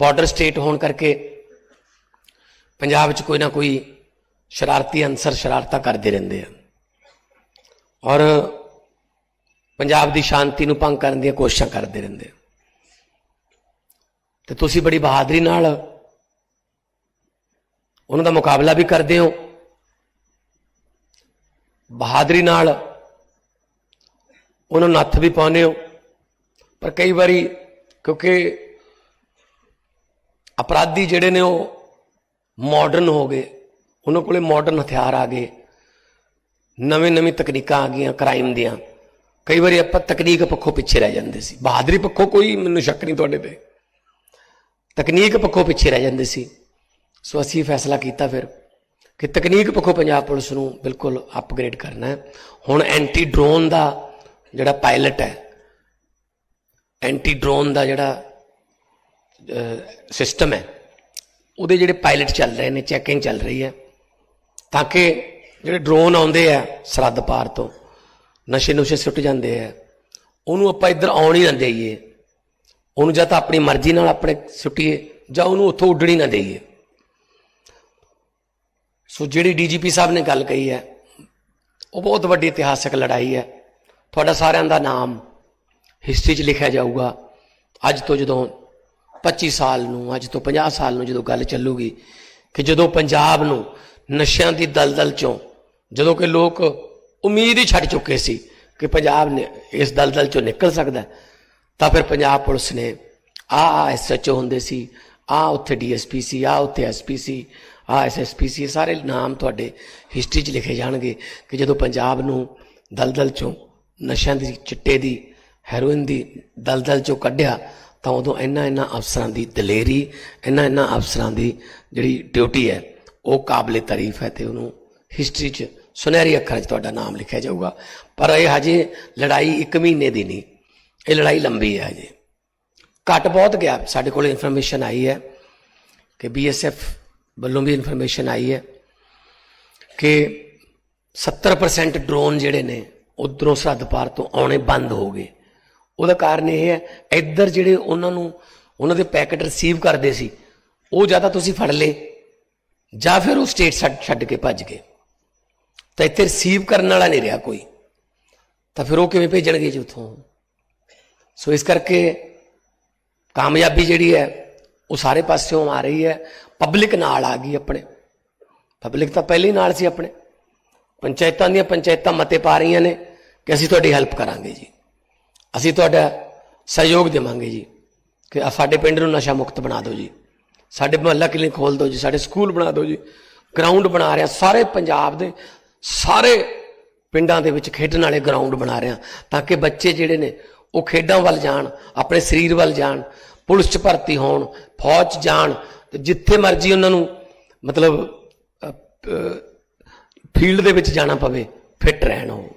Border state ਹੋਣ ਕਰਕੇ ਪੰਜਾਬ 'ਚ ਕੋਈ ਨਾ ਕੋਈ ਸ਼ਰਾਰਤੀ ਅਨਸਰ ਸ਼ਰਾਰਤਾਂ ਕਰਦੇ ਰਹਿੰਦੇ ਆ। ਔਰ ਪੰਜਾਬ ਦੀ ਸ਼ਾਂਤੀ ਨੂੰ ਭੰਗ ਕਰਨ ਦੀਆਂ ਕੋਸ਼ਿਸ਼ਾਂ ਕਰਦੇ ਰਹਿੰਦੇ ਆ। ਤੇ ਤੁਸੀਂ ਬੜੀ ਬਹਾਦਰੀ ਨਾਲ ਉਹਨਾਂ ਦਾ ਮੁਕਾਬਲਾ ਵੀ ਕਰਦੇ ਹੋ। ਬਹਾਦਰੀ ਨਾਲ ਉਹਨਾਂ ਨੂੰ ਨੱਥ ਵੀ ਪਾਉਂਦੇ ਹੋ। ਪਰ ਕਈ ਵਾਰੀ ਕਿਉਂਕਿ ਅਪਰਾਧੀ ਜਿਹੜੇ ਨੇ ਉਹ ਮਾਡਰਨ ਹੋ ਗਏ। ਉਹਨਾਂ ਕੋਲੇ ਮਾਡਰਨ ਹਥਿਆਰ ਆ ਗਏ। ਨਵੇਂ ਨਵੀਂ ਤਕਨੀਕਾਂ ਆ ਗਈਆਂ ਕ੍ਰਾਈਮ ਦੀਆਂ। ਕਈ ਵਾਰੀ ਆਪਾਂ ਤਕਨੀਕ ਪੱਖੋਂ ਪਿੱਛੇ ਰਹਿ ਜਾਂਦੇ ਸੀ। ਬਹਾਦਰੀ ਪੱਖੋਂ ਕੋਈ ਮੈਨੂੰ ਸ਼ੱਕ ਨਹੀਂ ਤੁਹਾਡੇ ਤੇ। ਤਕਨੀਕ ਪੱਖੋਂ ਪਿੱਛੇ ਰਹਿ ਜਾਂਦੇ ਸੀ। ਸੋ ਅਸੀਂ ਫੈਸਲਾ ਕੀਤਾ ਫਿਰ ਕਿ ਤਕਨੀਕ ਪੱਖੋਂ ਪੰਜਾਬ ਪੁਲਿਸ ਨੂੰ ਬਿਲਕੁਲ ਅਪਗ੍ਰੇਡ ਕਰਨਾ ਹੈ। ਹੁਣ ਐਂਟੀ ਡਰੋਨ ਦਾ ਜਿਹੜਾ ਪਾਇਲਟ ਹੈ ਐਂਟੀ ਡਰੋਨ ਦਾ ਜਿਹੜਾ ਸਿਸਟਮ ਹੈ। ਉਹਦੇ ਜਿਹੜੇ ਪਾਇਲਟ ਚੱਲ ਰਹੇ ਨੇ ਚੈਕਿੰਗ ਚੱਲ ਰਹੀ ਹੈ। ਤਾਂ ਕਿ ਜਿਹੜੇ ਡਰੋਨ ਆਉਂਦੇ ਆ, ਸਰਹੱਦ ਪਾਰ ਤੋਂ, ਨਸ਼ੇ ਨੁਸ਼ੇ ਸੁੱਟ ਜਾਂਦੇ ਆ, ਉਹਨੂੰ ਆਪਾਂ ਇੱਧਰ ਆਉਣ ਹੀ ਨਾ ਦੇਈਏ। ਉਹਨੂੰ ਜਾਂ ਤਾਂ ਆਪਣੀ ਮਰਜ਼ੀ ਨਾਲ ਆਪਣੇ ਸੁੱਟੀਏ, ਜਾਂ ਉਹਨੂੰ ਉੱਥੋਂ ਉੱਡਣੀ ਨਾ ਦੇਈਏ। ਸੋ ਜਿਹੜੀ ਡੀਜੀਪੀ ਸਾਹਿਬ ਨੇ ਗੱਲ ਕਹੀ ਹੈ, ਉਹ ਬਹੁਤ ਵੱਡੀ ਇਤਿਹਾਸਕ ਲੜਾਈ ਹੈ। ਤੁਹਾਡਾ ਸਾਰਿਆਂ ਦਾ ਨਾਮ ਹਿਸਟਰੀ 'ਚ ਲਿਖਿਆ ਜਾਊਗਾ। ਅੱਜ ਤੋਂ ਜਦੋਂ 25 ਸਾਲ ਨੂੰ, ਅੱਜ ਤੋਂ 50 ਸਾਲ ਨੂੰ ਜਦੋਂ ਗੱਲ ਚੱਲੂਗੀ ਕਿ ਜਦੋਂ ਪੰਜਾਬ ਨੂੰ ਨਸ਼ਿਆਂ ਦੀ ਦਲਦਲ ਚੋਂ, ਜਦੋਂ ਕਿ ਲੋਕ ਉਮੀਦ ਹੀ ਛੱਡ ਚੁੱਕੇ ਸੀ ਕਿ ਪੰਜਾਬ ਨੇ ਇਸ ਦਲਦਲ ਚੋਂ ਨਿਕਲ ਸਕਦਾ ਤਾਂ ਫਿਰ ਪੰਜਾਬ ਪੁਲਿਸ ਨੇ ਆ ਐਸਐਚਓ ਹੁੰਦੇ ਸੀ, ਆ ਉੱਥੇ ਡੀਐਸਪੀ ਸੀ, ਆ ਉੱਥੇ ਐਸਪੀ ਸੀ, ਆ ਐਸਐਸਪੀ ਸੀ ਸਾਰੇ ਨਾਮ ਤੁਹਾਡੇ ਹਿਸਟਰੀ 'ਚ ਲਿਖੇ ਜਾਣਗੇ ਕਿ ਜਦੋਂ ਪੰਜਾਬ ਨੂੰ ਦਲਦਲ ਚੋਂ, ਨਸ਼ਿਆਂ ਦੀ ਚਿੱਟੇ ਦੀ, ਹੈਰੋਇਨ ਦੀ ਦਲਦਲ ਚੋਂ ਕੱਢਿਆ ਤਾਂ ਉਦੋਂ ਇੰਨਾ ਇੰਨਾ ਅਫਸਰਾਂ ਦੀ ਦਲੇਰੀ ਇੰਨਾ ਇੰਨਾ ਅਫਸਰਾਂ ਦੀ ਜਿਹੜੀ ਡਿਊਟੀ ਹੈ, ਉਹ ਕਾਬਲੇ ਤਾਰੀਫ ਹੈ ਤੇ ਉਹਨੂੰ ਹਿਸਟਰੀ 'ਚ ਸੁਨਹਿਰੀ ਅੱਖਰਾਂ 'ਚ ਤੁਹਾਡਾ ਨਾਮ ਲਿਖਿਆ ਜਾਊਗਾ। ਪਰ ਇਹ ਹਜੇ ਲੜਾਈ 1 ਮਹੀਨੇ ਦੀ ਨਹੀਂ, ਇਹ ਲੜਾਈ ਲੰਬੀ ਹੈ ਹਜੇ। ਘਟ ਬਹੁਤ ਗਿਆ, ਸਾਡੇ ਕੋਲ ਇਨਫੋਰਮੇਸ਼ਨ ਆਈ ਹੈ ਕਿ ਬੀਐਸਐਫ ਵੱਲੋਂ ਵੀ ਇਨਫੋਰਮੇਸ਼ਨ ਆਈ ਹੈ ਕਿ 70% ਡਰੋਨ ਜਿਹੜੇ ਨੇ, ਉਧਰੋਂ ਸਰਹੱਦ ਪਾਰ ਤੋਂ ਆਉਣੇ ਬੰਦ ਹੋ ਗਏ। ਉਹਦਾ ਕਾਰਨ ਇਹ ਹੈ, ਇੱਧਰ ਜਿਹੜੇ ਉਹਨਾਂ ਨੂੰ, ਉਹਨਾਂ ਦੇ ਪੈਕੇਟ ਰਿਸੀਵ ਕਰਦੇ ਸੀ, ਉਹ ਜਾਂ ਤਾਂ ਤੁਸੀਂ ਫੜ ਲਏ, ਜਾਂ ਫਿਰ ਉਹ ਸਟੇਟ ਛੱਡ ਛੱਡ ਕੇ ਭੱਜ ਗਏ। ਤਾਂ ਇੱਥੇ ਰਿਸੀਵ ਕਰਨ ਵਾਲਾ ਨਹੀਂ ਰਿਹਾ ਕੋਈ। ਤਾਂ ਫਿਰ ਉਹ ਕਿਵੇਂ ਭੇਜਣਗੇ ਜੀ ਉੱਥੋਂ? ਸੋ ਇਸ ਕਰਕੇ ਕਾਮਯਾਬੀ ਜਿਹੜੀ ਹੈ, ਉਹ ਸਾਰੇ ਪਾਸਿਓਂ ਆ ਰਹੀ ਹੈ। ਪਬਲਿਕ ਨਾਲ ਆ ਗਈ ਆਪਣੇ। ਪਬਲਿਕ ਤਾਂ ਪਹਿਲੇ ਹੀ ਨਾਲ ਸੀ ਆਪਣੇ। ਪੰਚਾਇਤਾਂ ਦੀਆਂ ਪੰਚਾਇਤਾਂ ਮਤੇ ਪਾ ਰਹੀਆਂ ਨੇ ਕਿ ਅਸੀਂ ਤੁਹਾਡੀ ਹੈਲਪ ਕਰਾਂਗੇ ਜੀ। ਅਸੀਂ ਤੁਹਾਡਾ ਸਹਿਯੋਗ ਦੇਵਾਂਗੇ ਜੀ ਕਿ ਸਾਡੇ ਪਿੰਡ ਨੂੰ ਨਸ਼ਾ ਮੁਕਤ ਬਣਾ ਦਿਓ ਜੀ। ਸਾਡੇ ਮੁਹੱਲਾ ਕਲੀਨਿਕ ਖੋਲ ਦਿਓ ਜੀ, ਸਾਡੇ ਸਕੂਲ ਬਣਾ ਦਿਓ ਜੀ। ਗਰਾਊਂਡ ਬਣਾ ਰਿਹਾ, ਸਾਰੇ ਪੰਜਾਬ ਦੇ ਸਾਰੇ ਪਿੰਡਾਂ ਦੇ ਵਿੱਚ ਖੇਡਣ ਵਾਲੇ ਗਰਾਊਂਡ ਬਣਾ ਰਿਹਾ ਤਾਂ ਕਿ ਬੱਚੇ ਜਿਹੜੇ ਨੇ ਉਹ ਖੇਡਾਂ ਵੱਲ ਜਾਣ, ਆਪਣੇ ਸਰੀਰ ਵੱਲ ਜਾਣ, ਪੁਲਿਸ 'ਚ ਭਰਤੀ ਹੋਣ, ਫੌਜ 'ਚ ਜਾਣ ਤੇ ਜਿੱਥੇ ਮਰਜ਼ੀ ਉਹਨਾਂ ਨੂੰ ਮਤਲਬ ਫੀਲਡ ਦੇ ਵਿੱਚ ਜਾਣਾ ਪਵੇ ਫਿੱਟ ਰਹਿਣ ਉਹ